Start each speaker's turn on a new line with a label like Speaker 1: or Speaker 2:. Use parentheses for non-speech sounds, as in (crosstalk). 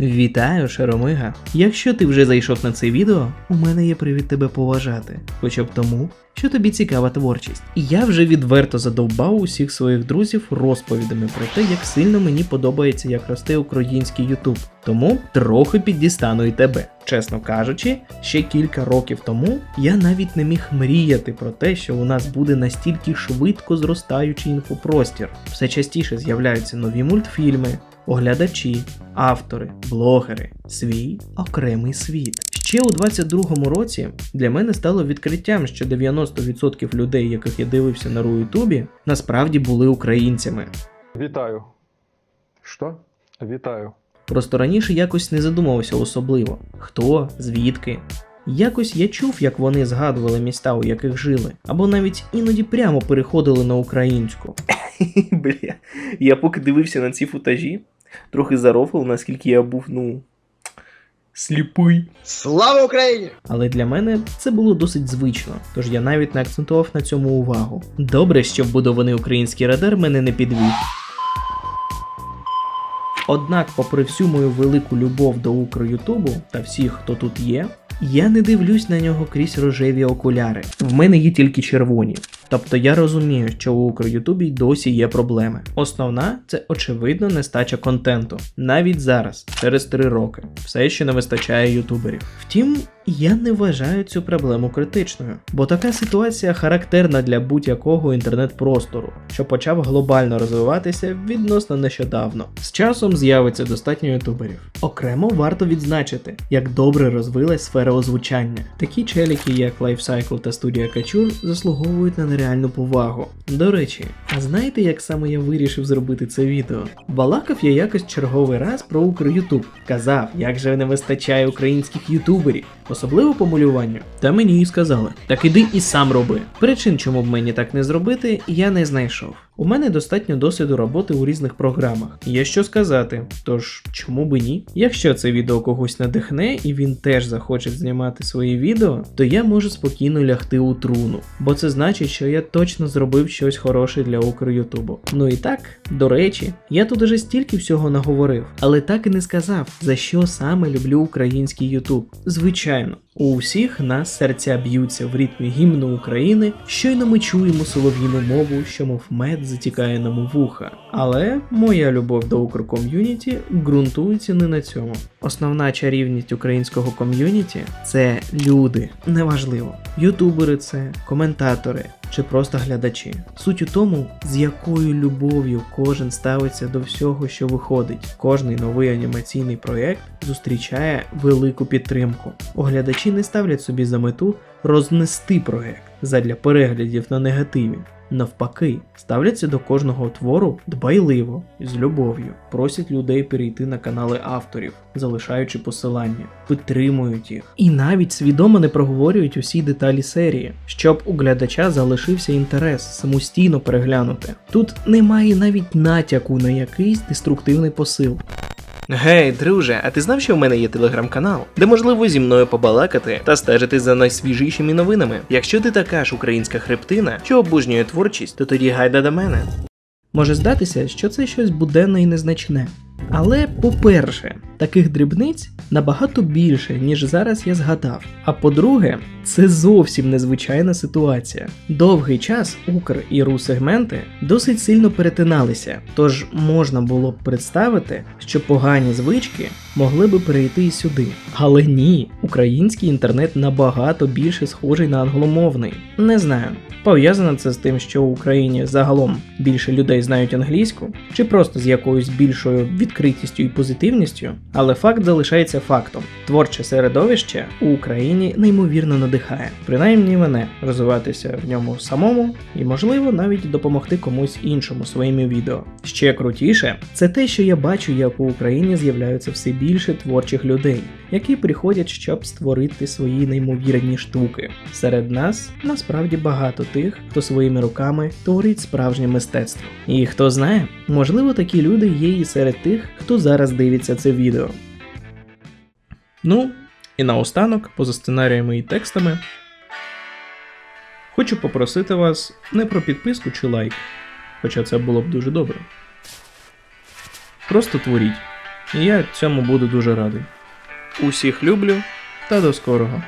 Speaker 1: Вітаю, Шаромига! Якщо ти вже зайшов на це відео, у мене є привід тебе поважати, хоча б тому, що тобі цікава творчість. Я вже відверто задовбав усіх своїх друзів розповідами про те, як сильно мені подобається, як росте український Ютуб. Тому трохи піддістану і тебе. Чесно кажучи, ще кілька років тому я навіть не міг мріяти про те, що у нас буде настільки швидко зростаючий інфопростір. Все частіше з'являються нові мультфільми, оглядачі, автори, блогери, свій окремий світ. Ще у 22-му році для мене стало відкриттям, що 90% людей, яких я дивився на Рутубі, насправді були українцями.
Speaker 2: Вітаю. Що? Вітаю.
Speaker 1: Просто раніше якось не задумувався особливо, хто, звідки. Якось я чув, як вони згадували міста, у яких жили, або навіть іноді прямо переходили на українську. (laughs) Бля, я поки дивився на ці футажі, трохи зарофав, наскільки я був, ну. Сліпий.
Speaker 3: Слава Україні!
Speaker 1: Але для мене це було досить звично, тож я навіть не акцентував на цьому увагу. Добре, що вбудований український радар мене не підвів. Однак, попри всю мою велику любов до Укрютубу та всіх, хто тут є, я не дивлюсь на нього крізь рожеві окуляри. В мене є тільки червоні. Тобто я розумію, що у Укрютубі досі є проблеми. Основна це очевидно нестача контенту. Навіть зараз, через 3 роки, все ще не вистачає ютуберів. Втім, я не вважаю цю проблему критичною, бо така ситуація характерна для будь-якого інтернет-простору, що почав глобально розвиватися відносно нещодавно. З часом з'явиться достатньо ютуберів. Окремо варто відзначити, як добре розвилась сфера озвучання. Такі челіки, як Lifecycle та студія Качур, заслуговують на нереальну повагу. До речі, а знаєте, як саме я вирішив зробити це відео? Балакав я якось черговий раз про Укрютуб. Казав, як же не вистачає українських ютуберів, особливо по малюванню. Та мені і сказали: так іди і сам роби. Причин, чому б мені так не зробити, я не знайшов. У мене достатньо досвіду роботи у різних програмах. Є що сказати, тож чому би ні? Якщо це відео когось надихне і він теж захоче знімати свої відео, то я можу спокійно лягти у труну, бо це значить, що я точно зробив щось хороше для Укрютубу. Ну і так, до речі, я тут уже стільки всього наговорив, але так і не сказав, за що саме люблю український Ютуб. Звичайно. У всіх нас серця б'ються в ритмі гімну України, щойно ми чуємо солов'їну мову, що мов мед затікає нам у вуха. Але моя любов до Укрком'юніті ґрунтується не на цьому. Основна чарівність українського ком'юніті це люди, неважливо. Ютубери це, коментатори чи просто глядачі. Суть у тому, з якою любов'ю кожен ставиться до всього, що виходить. Кожний новий анімаційний проєкт зустрічає велику підтримку. Оглядачі не ставлять собі за мету рознести проєкт задля переглядів на негативі. Навпаки, ставляться до кожного твору дбайливо з любов'ю, просять людей перейти на канали авторів, залишаючи посилання, підтримують їх і навіть свідомо не проговорюють усі деталі серії, щоб у глядача залишився інтерес самостійно переглянути. Тут немає навіть натяку на якийсь деструктивний посил. Гей, друже, а ти знав, що в мене є телеграм-канал, де можливо зі мною побалакати та стежити за найсвіжішими новинами. Якщо ти така ж українська хребтина, що обожнює творчість, то тоді гайда до мене. Може здатися, що це щось буденне і незначне. Але, по-перше, таких дрібниць набагато більше, ніж зараз я згадав. А по-друге, це зовсім незвичайна ситуація. Довгий час Укр і Ру-сегменти досить сильно перетиналися, тож можна було б представити, що погані звички могли би перейти і сюди. Але ні, український інтернет набагато більше схожий на англомовний. Не знаю. Пов'язано це з тим, що в Україні загалом більше людей знають англійську, чи просто з якоюсь більшою відкритістю і позитивністю, але факт залишається фактом. Творче середовище у Україні неймовірно надихає, принаймні мене розвиватися в ньому самому і, можливо, навіть допомогти комусь іншому своїми відео. Ще крутіше, це те, що я бачу, як у Україні з'являються все більше творчих людей, які приходять, щоб створити свої неймовірні штуки. Серед нас насправді багато тих, хто своїми руками творить справжнє мистецтво. І хто знає, можливо, такі люди є і серед тих, хто зараз дивиться це відео. Ну, і наостанок, поза сценаріями і текстами, хочу попросити вас не про підписку чи лайк, хоча це було б дуже добре. Просто творіть. І я цьому буду дуже радий. Усіх люблю та до скорого.